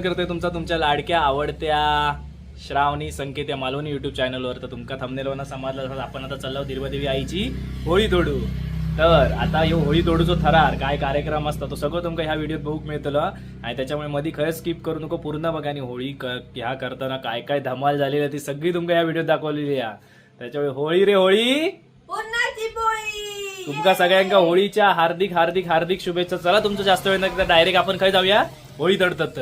स्वागत करतोय तुमचा तुमच्या लाडक्या आवडत्या श्रावणी संकेत या मालवणी युट्यूब चॅनलवर तर तुमका थंबनेलवरनं समजलं आपण आता चाललो दिरबादेवी आईची होळी तोडू. तर आता ह्यो होळी तोडूचो थरार काय कार्यक्रम असता तो सगळं तुमका ह्या व्हिडिओत बघूक मिळतलं. आणि त्याच्यामुळे मध्ये खरंच स्किप करू नको पूर्ण बघा. आणि होळी क ह्या करताना काय काय धमाल झालेली आहे ती सगळी तुमका ह्या व्हिडिओत दाखवलेली आहे. त्याच्यामुळे होळी रे होळी! तुमका सगळ्यांका होळीच्या हार्दिक हार्दिक हार्दिक शुभेच्छा. चला तुमचं जास्त वेळ नका डायरेक्ट आपण खाय जाऊया. होळी तडतात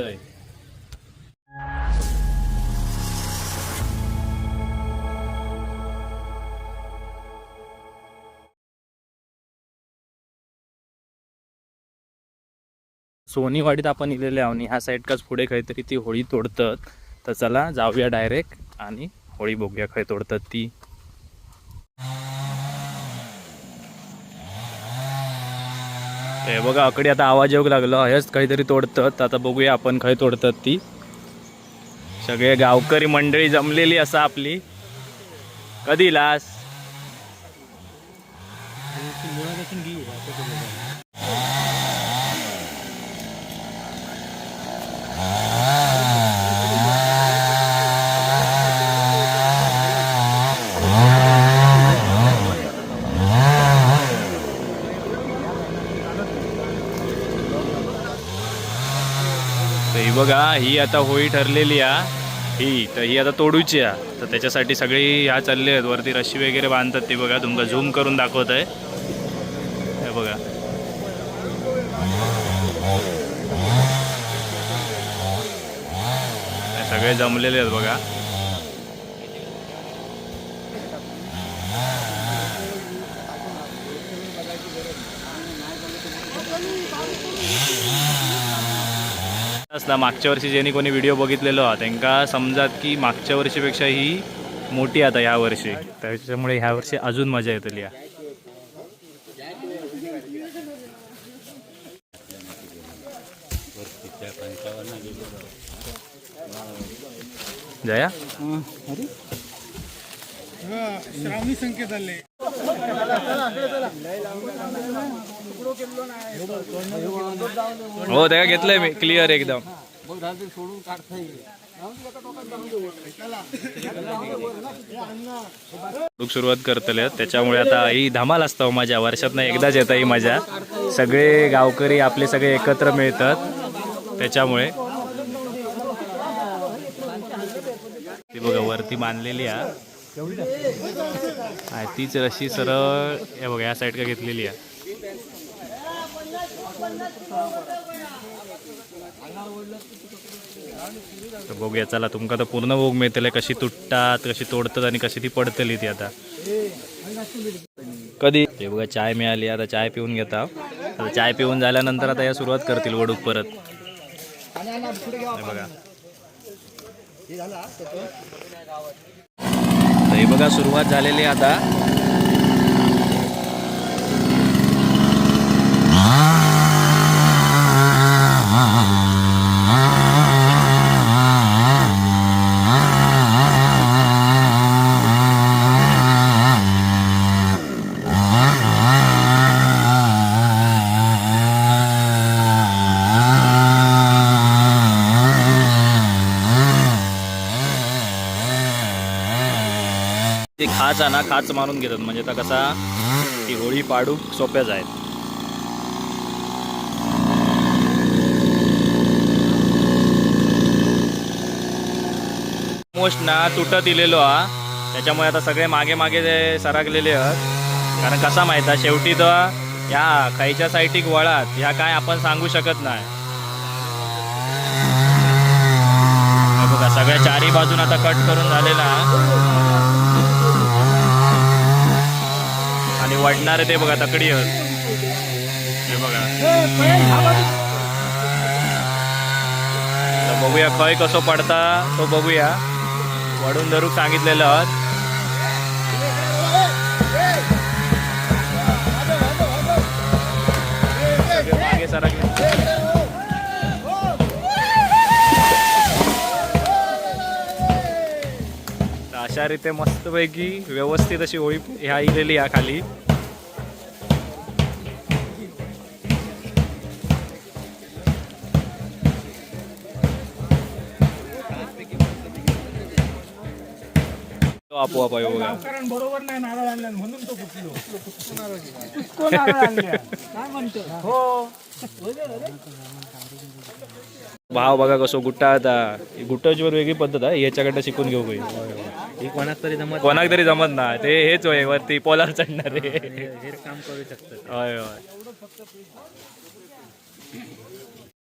सोनीवाडीत आपण इलेले आहो आणि ह्या साईडकाच पुढे काहीतरी ती होळी तोडतात. तर चला जाऊया डायरेक्ट आणि होळी बघूया खय तोडतात ती. हे बघा अकडे आता आवाज येऊ लागला. हेच काहीतरी तोडतात. आता बघूया आपण खय तोडतात ती. सगळे गावकरी मंडळी जमलेली असा आपली. कधी लास? बघा ही आता होळी ठरलेली आहे ही तर ही आता तोडूची आहे तर त्याच्यासाठी सगळी ह्या चालले आहेत. वरती रशी वगैरे बांधतात ते बघा. तुमका झूम करून दाखवत आहे हे बघा. हे सगळे जमलेले आहेत बघा. असला मागच्या वर्षी ज्यांनी कोणी व्हिडिओ बघितलेलो हा त्यांका समजात की मागच्या वर्षीपेक्षा ही मोठी आता ह्या वर्षी. त्याच्यामुळे ह्या वर्षी अजून मजा येतली या. जया? श्रावणी संकेत आले हो त्या घेतलंय मी क्लिअर एकदम. लोक सुरुवात करतले त्याच्यामुळे आता ही धमाल असतो हो माझ्या मजा वर्षातनं एकदाच येतं ही मजा सगळे गावकरी आपले सगळे एकत्र मिळतात त्याच्यामुळे. ती बघा वरती बांधलेली आहे हा, तीच रशी सरळ हे बघा या साईड का घेतलेली आहे. तर बघूया चला तुमका तर पूर्ण भोग मिळतले कशी तुटतात कशी तोडतात आणि कशी ती पडतली ती आता. कधी? हे बघा चाय मिळाली आता चाय पिऊन घेता. आता चाय पिऊन झाल्यानंतर आता या सुरुवात करतील वडूक परत. बघा. बघा सुरुवात झालेली आहे आता ते खाच आणा ना खाच मारून घेतात. म्हणजे आता कसा ती होळी पाडू सोप्याच आहेत मोस्ट ना तुटत दिलेलो हा. त्याच्यामुळे आता सगळे मागे मागे सरकलेले आहेत. कारण कसा माहीत आहे शेवटी तर ह्या खायच्या साईटिक वळात ह्या काय आपण सांगू शकत नाही. बघा सगळ्या चारी बाजून आता कट करून झालेला आहे. ते बघा तकडी हे बघा. तर बघूया खय कसो पडता तो बघूया. वाढून धरूक सांगितलेलं आहोत. मागे सरकले. तर अशा रीते मस्तपैकी व्यवस्थित अशी होळी ह्या इलेली या खाली. आपोआप बघा. कारण बरोबर नाही नारळ आणला म्हणून तो फुटलो कोण नारळ आणल्या? काय म्हणतो? हो. भाव बघा कसो गुट्टा आता. ही गुट्टाची वर वेगळी पद्धत आहे याच्याकडे शिकून घेऊ काही कोणाक तरी जमत कोणाक तरी जमत ना ते हेच होय वरती पोलार चढणारे काम करू शकतात. होय होय.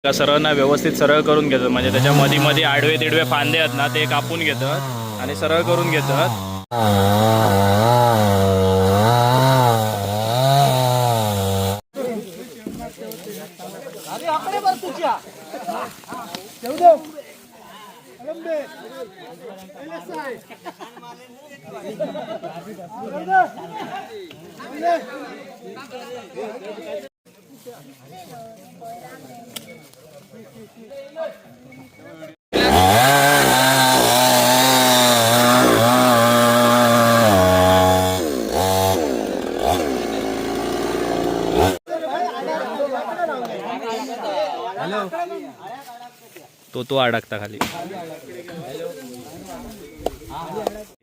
का सर्वांना व्यवस्थित सरळ करून घेतात. म्हणजे त्याच्या मध्ये मध्ये आडवे तिडवे फांदे आहेत ना ते कापून घेतात. आणि सरळ करून घेतात. अरे हॅलो. तो तो अडकता खाली.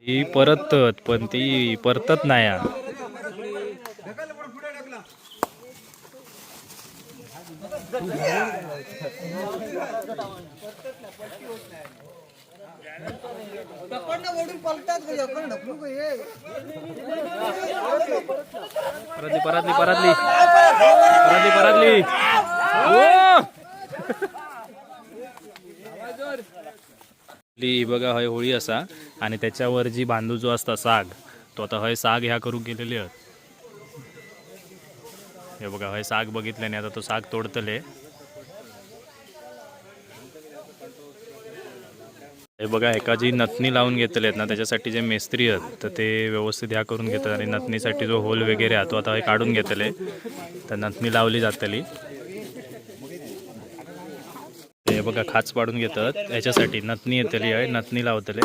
ही परतत पण ती परतत नाही या परतली परतली परतली. परतली परतली. ही बघा हय होळी असा. आणि त्याच्यावर जी बांधू जो असता साग तो आता हय साग ह्या करून गेलेले आहेत हे बघा हय साग बघितल्याने आता तो साग तोडतले. हे बघा एका जी नथनी लावून घेतले आहेत ना त्याच्यासाठी जे मेस्त्री आहेत तर ते व्यवस्थित ह्या करून घेतात आणि नथनीसाठी जो होल वगैरे आहे तो आता हे काढून घेतले तर नथनी लावली जातली. हे बघा खाच पाडून घेतात. याच्यासाठी नथनी येतली आहे नथनी लावतले.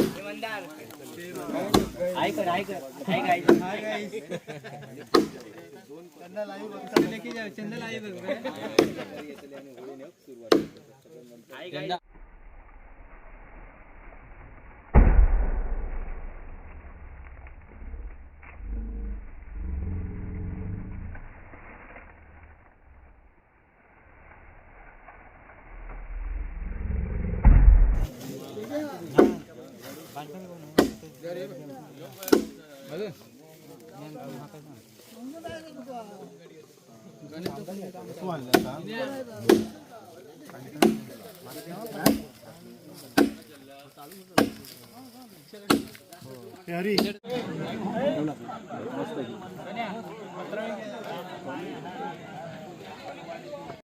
हरी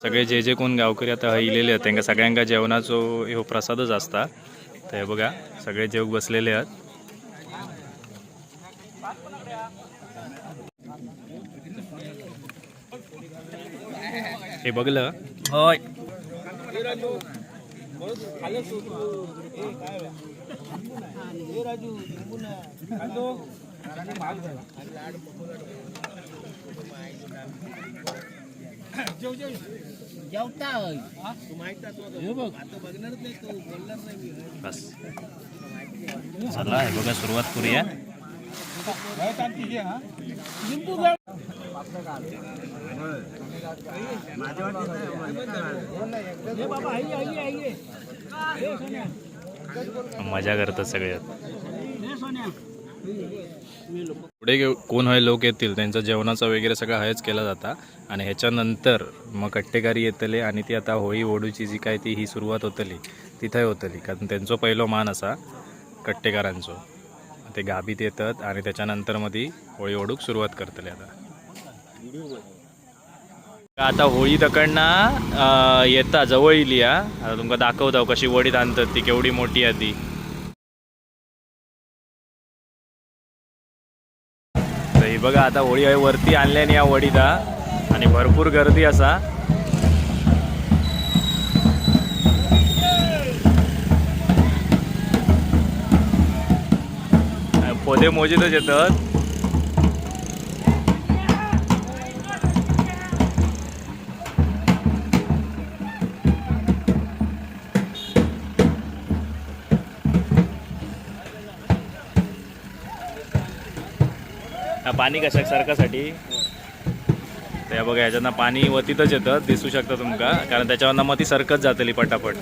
सगळे जे जे कोण गावकरी आता इलेले आहेत त्यांना सगळ्यांका जेवणाचो ह्यो प्रसादच असता. तर हे बघा सगळे जेव बसलेले आहेत. हे बघलं. होय. बस. चला हे बघा सुरुवात करूया. मजा करतात सगळे. पुढे कोण हय लोक येतील? त्यांचा जेवणाचा वगैरे सगळं हयच केला जाता. आणि ह्याच्यानंतर मग कट्टेकारी येतले आणि ती आता होळी ओढूची जी काय ती ही सुरुवात होतली तिथे होतली. कारण त्यांचो पहिलो मान असा कट्टेकारांचो. ते गाबीत येतात आणि त्याच्यानंतर मग ती होळी ओढूक सुरुवात करतले आता. आता होळी तकडना येता जवळ इली हा. आता तुमका दाखवता कशी वडीत आणतात ती केवढी मोठी आहे ती. ही बघा आता होळी वरती आणल्याने या वडीदा आणि भरपूर गर्दी असा. पोदे मोजितच येतात. पाणी कशा सारखासाठी? ते बघा ह्याच्यानं पाणी वतीतच येतं दिसू शकतं तुमका कारण त्याच्यावरनं मग ती सरकत जातली पटापट.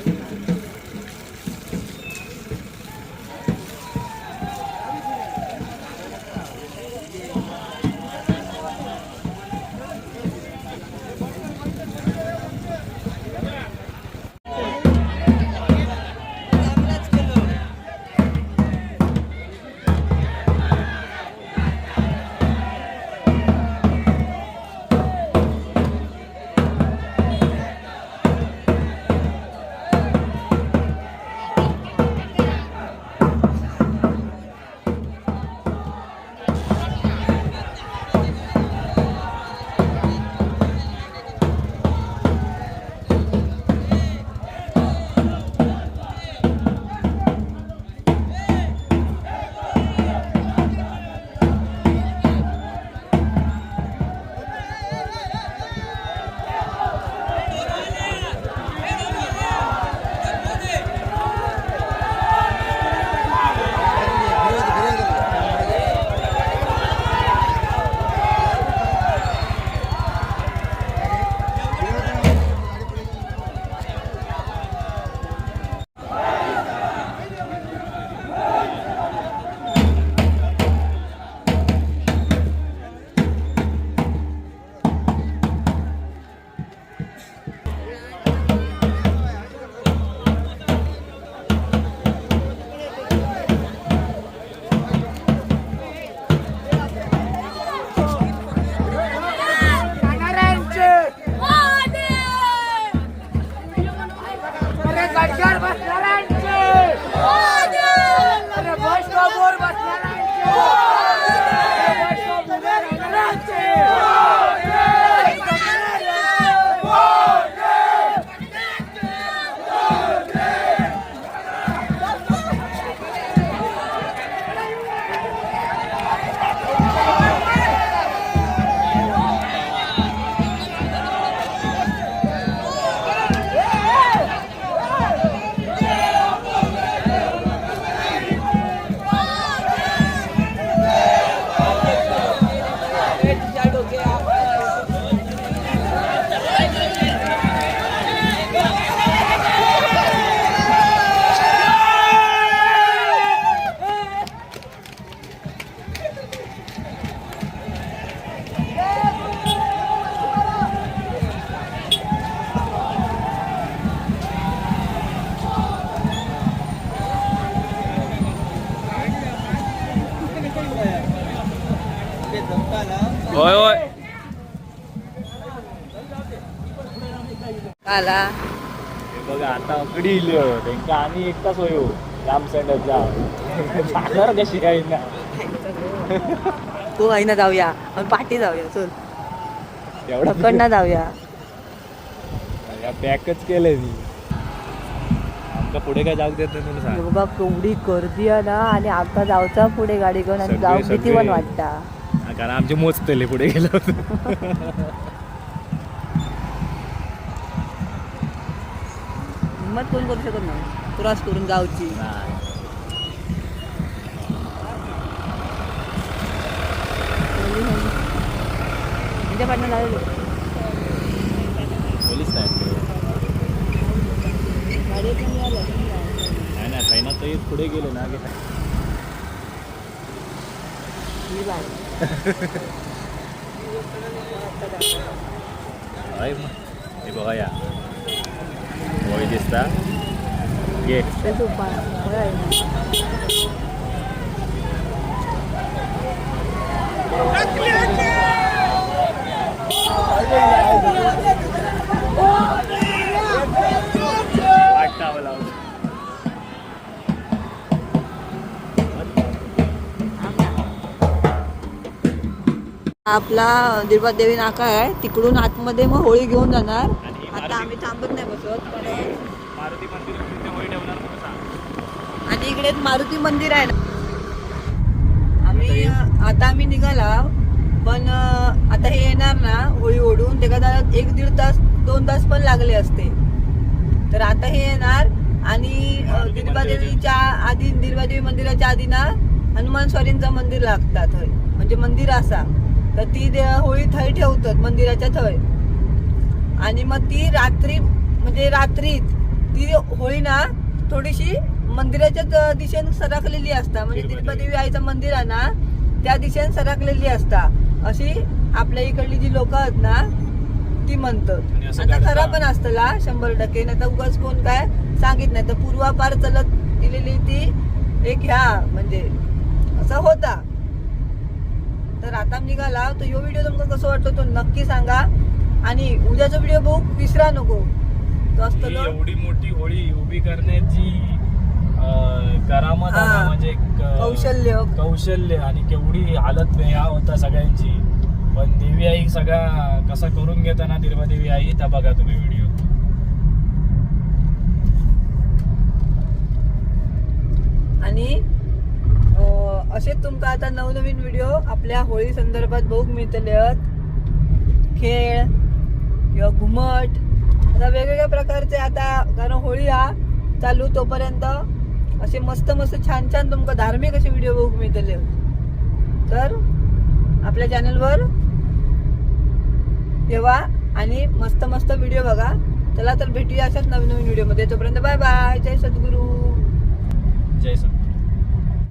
आता अकडी इल्यो त्यांका आणि एक तास होयो राम सँडर जा जाणार कशी ना. तू आहे ना जाऊया आपण पाठी जाऊया चल. एवढा? कडनं जाऊया. पॅकच केलंय मी. आमका पुढे काय जाऊ देत नाही म्हणून सांग. बाबा केवढी गर्दी आहे ना आणि आता जाऊचा पुढे गाडी घेऊन आणि सगळे- जाऊ भीती पण सगळे. वाटता. हा, कारण आमचे मोजतले पुढे गेलो हिंमत कोण करू शकत नाही क्रॉस करून गावची. म्हणजे पाठनं लागले पोलीस नाही नाही ट्रेनात तर पुढे गेले ना की बाय. हय मग. हे बघा या होय दिसता घे ते तू पा- बरं आहे ना. वाटतं आम्हाला आपला दिरबाद देवी नाका आहे. तिकडून आतमध्ये मग होळी घेऊन जाणार. आता आम्ही थांबत नाही बसत. पण आणि इकडे मारुती मंदिर आहे ना. आणि हे? आता आम्ही निघाला पण आता हे येणार ना होळी ओढून ते का एक दीड तास दोन तास पण लागले असते. तर आता हे येणार आणि दिरबादेवीच्या आधी दिरबादेवी मंदिराच्या आधी ना हनुमान स्वारींचं मंदिर लागतात थंय. म्हणजे मंदिर असा. तर ती दे- होळी थंय ठेवतात मंदिराच्या थंय. आणि मग ती रात्री म्हणजे रात्रीत ती होळी ना थोडीशी मंदिराच्या दिशेने सरकलेली असता. म्हणजे तिरुपती. आईचं मंदिर आहे ना त्या दिशेने सरकलेली असता. अशी आपल्या इकडली जी लोक आहेत ना ती म्हणतात आता. खरा पण असतला शंभर टक्के. नाही तर उगाच कोण काय सांगित नाही. तर पूर्वापार चलत गेलेली ती एक ह्या म्हणजे असा होता. तर आता निघाला. तर ह्यो व्हिडिओ तुमका कसं वाटतो तो नक्की सांगा. आणि उद्याचा व्हिडिओ बघू विसरा नको. तो असतो ही एवढी मोठी होळी उभी करण्याची अं, करामत आहे. म्हणजे एक, अं, कौशल्य. कौशल्य आणि केवढी हालत ह्या होता सगळ्यांची पण देवी आई सगळा कसा करून घेताना निर्मा देवी आई त्या बघा तुम्ही व्हिडिओ आणि अं, असेच तुमका आता नवनवीन व्हिडिओ आपल्या होळी संदर्भात बघूक मिळतले आहेत. खेळ किंवा घुमट तर वेगवेगळ्या प्रकारचे आता कारण होळी हा चालू तोपर्यंत असे मस्त मस्त छान छान तुमका धार्मिक असे व्हिडिओ बघू मिळतले. तर आपल्या चॅनलवर ठेवा आणि मस्त मस्त व्हिडिओ बघा. चला तर भेटूया अशाच नवीन नवीन व्हिडिओमध्ये तोपर्यंत बाय बाय जय सद्गुरू. जय सद्गुरू.